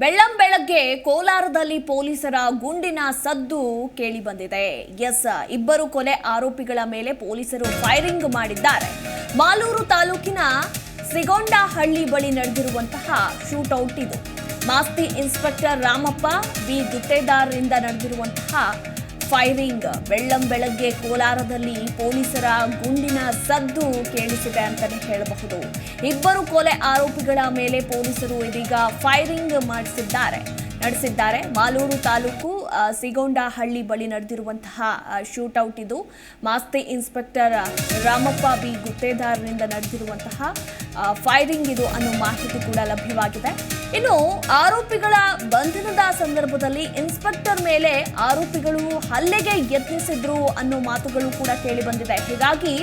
ಬೆಳ್ಳಂ ಬೆಳಗ್ಗೆ ಕೋಲಾರದಲ್ಲಿ ಪೊಲೀಸರ ಗುಂಡಿನ ಸದ್ದು ಕೇಳಿ ಬಂದಿದೆ ಎಸ್, ಇಬ್ಬರು ಕೊಲೆ ಆರೋಪಿಗಳ ಮೇಲೆ ಪೊಲೀಸರು ಫೈರಿಂಗ್ ಮಾಡಿದ್ದಾರೆ. ಮಾಲೂರು ತಾಲೂಕಿನ ಸಿಗೊಂಡಹಳ್ಳಿ ಬಳಿ ನಡೆದಿರುವಂತಹ ಶೂಟೌಟ್ ಇದು. ಮಾಸ್ತಿ ಇನ್ಸ್ಪೆಕ್ಟರ್ ರಾಮಪ್ಪ ಬಿ ಗುತ್ತೇದಾರ್ರಿಂದ ನಡೆದಿರುವಂತಹ ಫೈರಿಂಗ್. ಬೆಳ್ಳಂ ಬೆಳಗ್ಗೆ ಕೋಲಾರದಲ್ಲಿ ಪೊಲೀಸರ ಗುಂಡಿನ ಸದ್ದು ಕೇಳಿಸಿದೆ ಅಂತಾನೆ ಹೇಳಬಹುದು. ಇಬ್ಬರು ಕೊಲೆ ಆರೋಪಿಗಳ ಮೇಲೆ ಪೊಲೀಸರು ಇದೀಗ ಫೈರಿಂಗ್ ಮಾಡಿಸಿದ್ದಾರೆ. ನಡೆಸಿದ್ದಾರೆ. ಮಾಲೂರು ತಾಲೂಕು ಸಿಗೊಂಡಹಳ್ಳಿ ಬಳಿ ನಡೆದಿರುವಂತಹ ಶೂಟೌಟ್ ಇದು. Masti inspector Ramappa B. ಗುತ್ತೇದಾರರಿಂದ ನಡೆದಿರುವಂತಹ ಫೈರಿಂಗ್ ಇದು ಅನ್ನೋ ಮಾಹಿತಿ ಕೂಡ ಲಭ್ಯವಾಗಿದೆ. ಇನ್ನು, ಆರೋಪಿಗಳ ಬಂಧನದ ಸಂದರ್ಭದಲ್ಲಿ ಇನ್ಸ್ಪೆಕ್ಟರ್ ಮೇಲೆ ಆರೋಪಿಗಳು ಹಲ್ಲೆಗೆ ಯತ್ನಿಸಿದ್ರು ಅನ್ನೋ ಮಾತುಗಳು ಕೂಡ ಕೇಳಿ ಬಂದಿದೆ. ಹೀಗಾಗಿ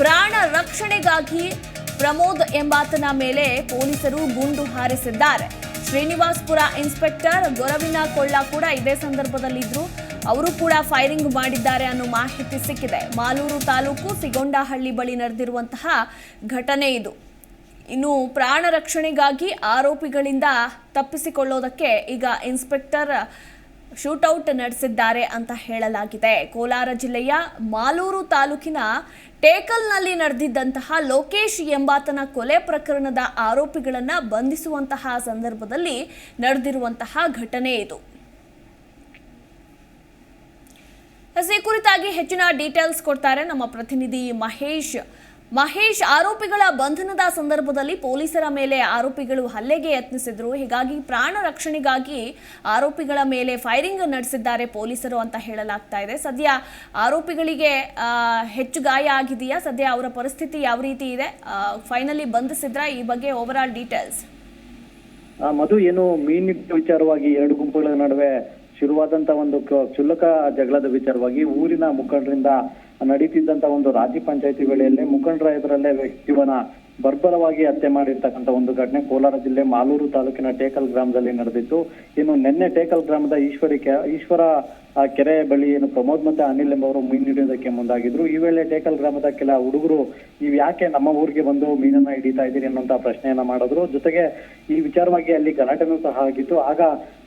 ಪ್ರಾಣ ರಕ್ಷಣೆಗಾಗಿ ಪ್ರಮೋದ್ ಎಂಬಾತನ ಮೇಲೆ ಪೊಲೀಸರು ಗುಂಡು ಹಾರಿಸಿದ್ದಾರೆ. ಶ್ರೀನಿವಾಸ್ಪುರ ಇನ್ಸ್ಪೆಕ್ಟರ್ ಗೊರವಿನ ಕೊಳ್ಳ ಕೂಡ ಇದೇ ಸಂದರ್ಭದಲ್ಲಿದ್ದರು ಅವರು ಕೂಡ ಫೈರಿಂಗ್ ಮಾಡಿದ್ದಾರೆ ಅನ್ನೋ ಮಾಹಿತಿ ಸಿಕ್ಕಿದೆ. ಮಾಲೂರು ತಾಲೂಕು ಸಿಗೊಂಡಹಳ್ಳಿ ಬಳಿ ನಡೆದಿರುವಂತಹ ಘಟನೆ ಇದು. ಇನ್ನು ಪ್ರಾಣ ರಕ್ಷಣೆಗಾಗಿ ಆರೋಪಿಗಳಿಂದ ತಪ್ಪಿಸಿಕೊಳ್ಳೋದಕ್ಕೆ ಈಗ ಇನ್ಸ್ಪೆಕ್ಟರ್ ಶೂಟೌಟ್ ನಡೆಸಿದ್ದಾರೆ ಅಂತ ಹೇಳಲಾಗಿದೆ. ಕೋಲಾರ ಜಿಲ್ಲೆಯ ಮಾಲೂರು ತಾಲೂಕಿನ ಟೇಕಲ್ನಲ್ಲಿ ನಡೆದಿದ್ದಂತಹ ಲೋಕೇಶ್ ಎಂಬಾತನ ಕೊಲೆ ಪ್ರಕರಣದ ಆರೋಪಿಗಳನ್ನು ಬಂಧಿಸುವಂತಹ ಸಂದರ್ಭದಲ್ಲಿ ನಡೆದಿರುವಂತಹ ಘಟನೆ ಇದು. ಈ ಕುರಿತಾಗಿ ಹೆಚ್ಚಿನ ಡೀಟೇಲ್ಸ್ ಕೊಡ್ತಾರೆ ನಮ್ಮ ಪ್ರತಿನಿಧಿ ಮಹೇಶ್. ಮಹೇಶ್ ಆರೋಪಿಗಳ ಬಂಧನದ ಸಂದರ್ಭದಲ್ಲಿ ಪೊಲೀಸರ ಮೇಲೆ ಆರೋಪಿಗಳು ಹಲ್ಲೆಗೆ ಯತ್ನಿಸಿದ್ರು. ಹೀಗಾಗಿ ಪ್ರಾಣ ರಕ್ಷಣೆಗಾಗಿ ಆರೋಪಿಗಳ ಮೇಲೆ ಫೈರಿಂಗ್ ನಡೆಸಿದ್ದಾರೆ ಪೊಲೀಸರು ಅಂತ ಹೇಳಲಾಗ್ತಾ ಇದೆ. ಸದ್ಯ ಆರೋಪಿಗಳಿಗೆ ಹೆಚ್ಚು ಗಾಯ ಆಗಿದೆಯಾ? ಸದ್ಯ ಅವರ ಪರಿಸ್ಥಿತಿ ಯಾವ ರೀತಿ ಇದೆ? ಫೈನಲಿ ಬಂಧಿಸಿದ್ರ? ಈ ಬಗ್ಗೆ ಓವರ್ ಆಲ್ ಡೀಟೇಲ್ಸ್ ಮಧು, ಏನು ಮೀನ್ ವಿಚಾರವಾಗಿ ಎರಡು ಗುಂಪುಗಳ ನಡುವೆ ಶುರುವಾದಂತ ಒಂದು ಕ್ಷುಲ್ಲಕ ಜಗಳದ ವಿಚಾರವಾಗಿ ಊರಿನ ಮುಖಂಡರಿಂದ ನಡೀತಿದ್ದಂತ ಒಂದು ರಾಜ್ಯ ಪಂಚಾಯತಿ ವೇಳೆಯಲ್ಲಿ ಮುಖಂಡರ ಎದುರಲ್ಲೇ ವ್ಯಕ್ತಿವನ ಬರ್ಬರವಾಗಿ ಹತ್ಯೆ ಮಾಡಿರ್ತಕ್ಕಂಥ ಒಂದು ಘಟನೆ ಕೋಲಾರ ಜಿಲ್ಲೆ ಮಾಲೂರು ತಾಲೂಕಿನ ಟೇಕಲ್ ಗ್ರಾಮದಲ್ಲಿ ನಡೆದಿತ್ತು. ಇನ್ನು ನಿನ್ನೆ ಟೇಕಲ್ ಗ್ರಾಮದ ಈಶ್ವರಿ ಕೆ- ಈಶ್ವರ ಆ ಕೆರೆ ಬಳಿ ಏನು ಪ್ರಮೋದ್ ಮತ್ತೆ ಅನಿಲ್ ಎಂಬವರು ಮೀನು ಹಿಡಿಯೋದಕ್ಕೆ ಮುಂದಾಗಿದ್ರು. ಈ ವೇಳೆ ಟೇಕಲ್ ಗ್ರಾಮದ ಕೆಲ ಹುಡುಗರು, ನೀವ್ ಯಾಕೆ ನಮ್ಮ ಊರಿಗೆ ಬಂದು ಮೀನನ್ನ ಹಿಡಿತಾ ಇದ್ದೀರಿ? ಅನ್ನುವಂತ ಪ್ರಶ್ನೆಯನ್ನ ಮಾಡಿದ್ರು. ಜೊತೆಗೆ ಈ ವಿಚಾರವಾಗಿ ಅಲ್ಲಿ ಗಲಾಟೆನೂ ಸಹ ಆಗಿತ್ತು. ಆಗ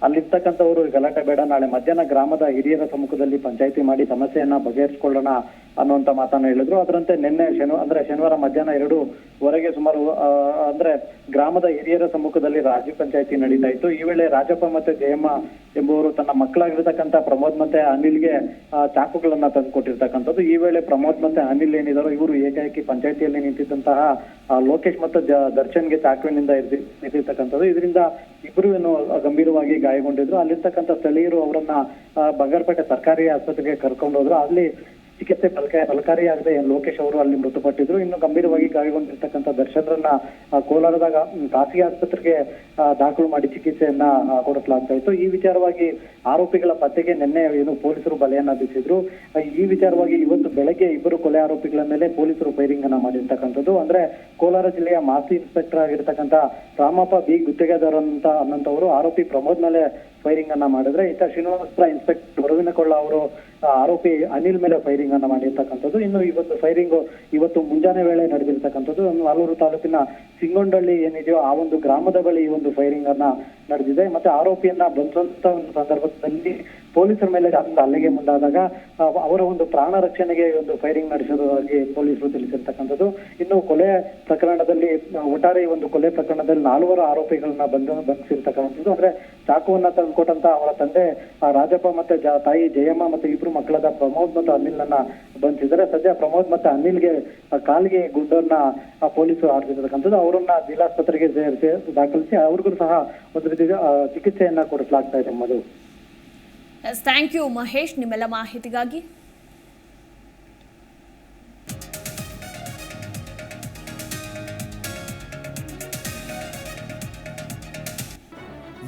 ಅಲ್ಲಿರ್ತಕ್ಕಂಥವರು, ಗಲಾಟೆ ಬೇಡ, ನಾಳೆ ಮಧ್ಯಾಹ್ನ ಗ್ರಾಮದ ಹಿರಿಯರ ಸಮ್ಮುಖದಲ್ಲಿ ಪಂಚಾಯಿತಿ ಮಾಡಿ ಸಮಸ್ಯೆಯನ್ನ ಬಗೆಹರಿಸಿಕೊಳ್ಳೋಣ ಅನ್ನುವಂತ ಮಾತನ್ನ ಹೇಳಿದ್ರು. ಅದರಂತೆ ನಿನ್ನೆ ಶನಿವಾರ ಅಂದ್ರೆ ಶನಿವಾರ ಮಧ್ಯಾಹ್ನ ಎರಡು ವರೆಗೆ ಸುಮಾರು ಅಂದ್ರೆ ಗ್ರಾಮದ ಹಿರಿಯರ ಸಮ್ಮುಖದಲ್ಲಿ ರಾಜ್ಯ ಪಂಚಾಯಿತಿ ನಡೀತಾ ಇತ್ತು. ಈ ವೇಳೆ ರಾಜಪ್ಪ ಮತ್ತೆ ಜಯಮ್ಮ ಎಂಬುವರು ತನ್ನ ಮಕ್ಕಳಾಗಿರ್ತಕ್ಕಂಥ ಪ್ರಮೋದ್ ಮತ್ತೆ ಅನಿಲ್ಗೆ ಚಾಕುಗಳನ್ನ ತಂದು ಕೊಟ್ಟಿರ್ತಕ್ಕಂಥದ್ದು ಈ ವೇಳೆ ಪ್ರಮೋದ್ ಮತ್ತೆ ಅನಿಲ್ ಏನಿದಾರೋ, ಇವರು ಏಕಾಏಕಿ ಪಂಚಾಯತಿಯಲ್ಲಿ ನಿಂತಿದ್ದಂತಹ ಲೋಕೇಶ್ ಮತ್ತು ದರ್ಶನ್ಗೆ ಚಾಕುವಿನಿಂದ ಇರ್ದಿರ್ತಕ್ಕಂಥದ್ದು ಇದರಿಂದ ಇಬ್ಬರು ಏನು ಗಂಭೀರವಾಗಿ ಗಾಯಗೊಂಡಿದ್ರು. ಅಲ್ಲಿರ್ತಕ್ಕಂಥ ಸ್ಥಳೀಯರು ಅವರನ್ನ ಬಂಗಾರಪೇಟೆ ಸರ್ಕಾರಿ ಆಸ್ಪತ್ರೆಗೆ ಕರ್ಕೊಂಡು ಹೋದ್ರು ಅಲ್ಲಿ ಚಿಕಿತ್ಸೆ ಫಲಕ, ಫಲಕಾರಿಯಾಗದೆ ಲೋಕೇಶ್ ಅವರು ಅಲ್ಲಿ ಮೃತಪಟ್ಟಿದ್ರು. ಇನ್ನು ಗಂಭೀರವಾಗಿ ಗಾಯಗೊಂಡಿರ್ತಕ್ಕಂಥ ದರ್ಶನ್ರನ್ನ ಕೋಲಾರದಾಗ ಖಾಸಗಿ ಆಸ್ಪತ್ರೆಗೆ ದಾಖಲು ಮಾಡಿ ಚಿಕಿತ್ಸೆಯನ್ನ ಕೊಡಿಸಲಾಗ್ತಾ ಇತ್ತು. ಈ ವಿಚಾರವಾಗಿ ಆರೋಪಿಗಳ ಪತ್ತೆಗೆ ನಿನ್ನೆ ಏನು ಪೊಲೀಸರು ಬಲೆಯನ್ನ ಬೀಸಿದ್ರು. ಈ ವಿಚಾರವಾಗಿ ಇವತ್ತು ಬೆಳಗ್ಗೆ ಇಬ್ಬರು ಕೊಲೆ ಆರೋಪಿಗಳ ಮೇಲೆ ಪೊಲೀಸರು ಫೈರಿಂಗ್ ಅನ್ನ ಮಾಡಿರ್ತಕ್ಕಂಥದ್ದು. ಅಂದ್ರೆ ಕೋಲಾರ ಜಿಲ್ಲೆಯ ಮಾಸಿ ಇನ್ಸ್ಪೆಕ್ಟರ್ ಆಗಿರ್ತಕ್ಕಂಥ ರಾಮಪ್ಪ ಬಿ. ಗುತ್ತಿಗೆದಾರ ಅಂತ ಅನ್ನಂತವರು ಆರೋಪಿ ಪ್ರಮೋದ್ ಮೇಲೆ ಫೈರಿಂಗ್ ಅನ್ನ ಮಾಡಿದ್ರೆ ಇತ್ತ ಶ್ರೀನಿವಾಸಪುರ ಇನ್ಸ್ಪೆಕ್ಟರ್ ಬರುವಿನಕೊಳ್ಳ ಅವರು ಆರೋಪಿ ಅನಿಲ್ ಮೇಲೆ ಫೈರಿಂಗ್ ಅನ್ನ ಮಾಡಿರ್ತಕ್ಕಂಥದ್ದು. ಇನ್ನು ಇವತ್ತು ಫೈರಿಂಗ್ ಇವತ್ತು ಮುಂಜಾನೆ ವೇಳೆ ನಡೆದಿರ್ತಕ್ಕಂಥದ್ದು. ಆಲೂರು ತಾಲೂಕಿನ ಸಿಂಗೊಂಡಳ್ಳಿ ಏನಿದೆಯೋ ಆ ಒಂದು ಗ್ರಾಮದ ಬಳಿ ಈ ಒಂದು ಫೈರಿಂಗ್ ಅನ್ನ ನಡೆದಿದೆ. ಮತ್ತೆ ಆರೋಪಿಯನ್ನ ಬಂದಂತ ಒಂದು ಸಂದರ್ಭದಲ್ಲಿ ಪೊಲೀಸರ ಮೇಲೆ ಹಲ್ಲೆಗೆ ಮುಂದಾದಾಗ ಅವರ ಒಂದು ಪ್ರಾಣ ರಕ್ಷಣೆಗೆ ಒಂದು ಫೈರಿಂಗ್ ನಡೆಸಿರುವುದಾಗಿ ಪೊಲೀಸರು ತಿಳಿಸಿರ್ತಕ್ಕಂಥದ್ದು. ಇನ್ನು ಕೊಲೆ ಪ್ರಕರಣದಲ್ಲಿ, ಒಟ್ಟಾರೆ ಒಂದು ಕೊಲೆ ಪ್ರಕರಣದಲ್ಲಿ ನಾಲ್ವರು ಆರೋಪಿಗಳನ್ನ ಬಂಧ ಬಂಧಿಸಿರ್ತಕ್ಕಂಥದ್ದು. ಅಂದ್ರೆ ಚಾಕುವನ್ನ ತಂದುಕೊಟ್ಟಂತ ಅವಳ ತಂದೆ ಆ, ರಾಜಪ್ಪ ಮತ್ತೆ ತಾಯಿ ಜಯಮ್ಮ ಮತ್ತೆ ಇಬ್ರು ಮಕ್ಕಳಾದ ಪ್ರಮೋದ್ ಮತ್ತು ಅನಿಲ್ನನ್ನ ಬಂಧಿಸಿದ್ದಾರೆ. ಸದ್ಯ ಪ್ರಮೋದ್ ಮತ್ತೆ ಅನಿಲ್ಗೆ ಕಾಲಿಗೆ ಗುಂಡನ್ನ ಪೊಲೀಸರು ಆಡ್ತಿರ್ತಕ್ಕಂಥದ್ದು ಅವರನ್ನ ಜಿಲ್ಲಾಸ್ಪತ್ರೆಗೆ ಸೇರಿಸಿ ದಾಖಲಿಸಿ ಅವ್ರಿಗೂ ಸಹ ಒಂದು ರೀತಿ ಚಿಕಿತ್ಸೆಯನ್ನ ಕೊಡಿಸಲಾಗ್ತಾ ಇದೆ ಮಧು. Thank you Mahesh. ನಿಮ್ಮೆಲ್ಲ ಮಾಹಿತಿಗಾಗಿ